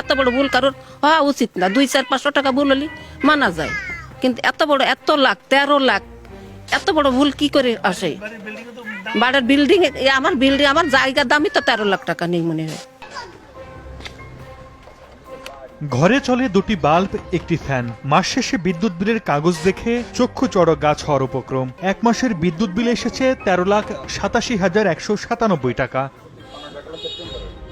এত বড় ভুল কারোর হওয়া উচিত না। দুই, চার, পাঁচশো টাকা ভুল হলে মানা যায়। কিন্তু এত বড়, এত লাখ, তেরো লাখ, এত বড় ভুল কি করে আসে? বাড়ির বিল্ডিং আমার বিল্ডিং আমার জায়গার দামই তো তেরো লাখ টাকা নেই মনে হয়। ঘরে চলে দুটি বাল্ব, একটি ফ্যান। মাস শেষে বিদ্যুৎ বিলের কাগজ দেখে চক্ষু চড়ক গাছ হওয়ার উপক্রম। এক মাসের বিদ্যুৎ বিল এসেছে তেরো লাখ সাতাশি হাজার একশো সাতানব্বই টাকা।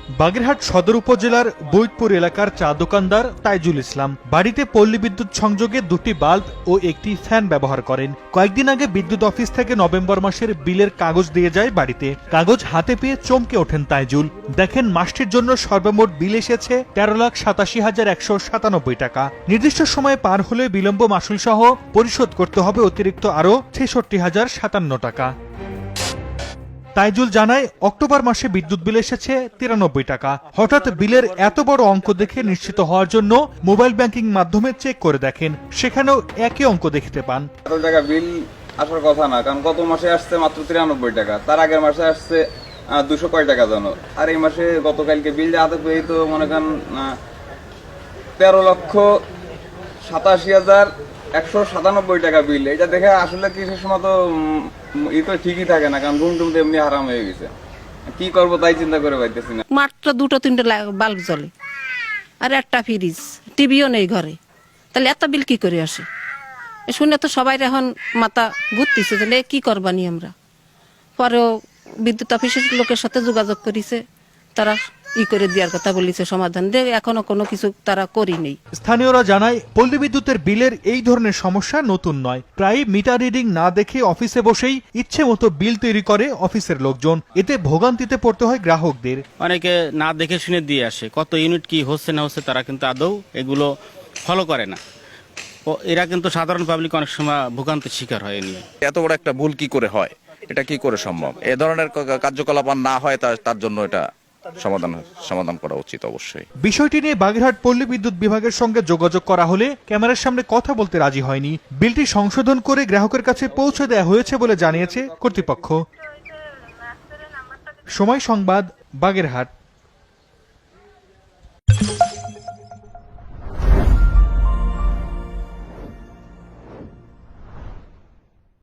বাগেরহাট সদর উপজেলার বৈদপুর এলাকার চা দোকানদার তাইজুল ইসলাম বাড়িতে পল্লী বিদ্যুৎ সংযোগে দুটি বাল্ব ও একটি ফ্যান ব্যবহার করেন। কয়েকদিন আগে বিদ্যুৎ অফিস থেকে নভেম্বর মাসের বিলের কাগজ দিয়ে যায় বাড়িতে। কাগজ হাতে পেয়ে চমকে ওঠেন তাইজুল। দেখেন, মাসটির জন্য সর্বমোট বিল এসেছে তেরো লাখ সাতাশি হাজার একশো সাতানব্বই টাকা। নির্দিষ্ট সময়ে পার হলে বিলম্ব মাসুল সহ পরিশোধ করতে হবে অতিরিক্ত আরও ছেষট্টি হাজার সাতান্ন টাকা। তাইজুল জানায়, অক্টোবর মাসে বিদ্যুৎ বিল এসেছে তিরানব্বই টাকা। হঠাৎ বিলের এত বড় অঙ্ক দেখে নিশ্চিত হওয়ার জন্য মোবাইল ব্যাংকিং মাধ্যমে চেক করে দেখেন। সেখানেও একই অঙ্ক দেখতে পান। এত টাকা বিল আসার কথা না, কারণ গত মাসে আসছে মাত্র তিরানব্বই টাকা, তার আগের মাসে আসছে দুশো কয় টাকা জানো আর এই মাসে গতকালকে বিল হাতে পেয়ে তো মনে করেন তেরো লক্ষ সাতাশি হাজার একশো সাতানব্বই টাকা বিল। এটা দেখে আসলে কি সময় তো ই তো ঠিকই থাকে না, কারণ ঘুম তো এমনি হারাম হয়ে গেছে। কি করব তাই চিন্তা করে পাইতেছি না। মাত্র দুটো তিনটে বাল্ব জ্বলে। আর একটা ফ্রিজ টিভিও নেই ঘরে। তাহলে এত বিল কি করে আসে? শুনে তো সবাই এখন মাথা ঘুরতেছে এ কি করবানি আমরা? পরেও বিদ্যুৎ অফিসের লোকের সাথে যোগাযোগ করিছে, তারা ই করে দেওয়ার কথা বলিছে সমাধান। দে এখনও কোনো কিছু তারা করি নেই স্থানীয়রা জানায় পল্লী বিদ্যুতের বিলের এই ধরনের সমস্যা নতুন নয়। প্রায় মিটার রিডিং না দেখে অফিসে বসেই ইচ্ছে মতো বিল তৈরি করে অফিসের লোকজন। এতে ভোগান্তিতে পড়তে হয় গ্রাহকদের। অনেকে না দেখে শুনে দিয়ে আসে কত ইউনিট কি হচ্ছে না হচ্ছে তারা কিন্তু আদৌ এগুলো ফলো করে না। ও এরা কিন্তু সাধারণ পাবলিক অনেক সময় ভোগান্তির শিকার হয় নিয়ে। এত বড় একটা ভুল কি করে হয়? এটা কি করে সম্ভব? এ ধরনের কার্যকলাপ আর না হয় তার জন্য এটা সমাধান সমাধান করা উচিত অবশ্যই। বিষয়টি নিয়ে বাগেরহাট পল্লী বিদ্যুৎ বিভাগের সঙ্গে যোগাযোগ করা হলে ক্যামেরার সামনে কথা বলতে রাজি হয়নি। বিলটি সংশোধন করে গ্রাহকের কাছে পৌঁছে দেওয়া হয়েছে বলে জানিয়েছে কর্তৃপক্ষ। সময় সংবাদ বাগেরহাট।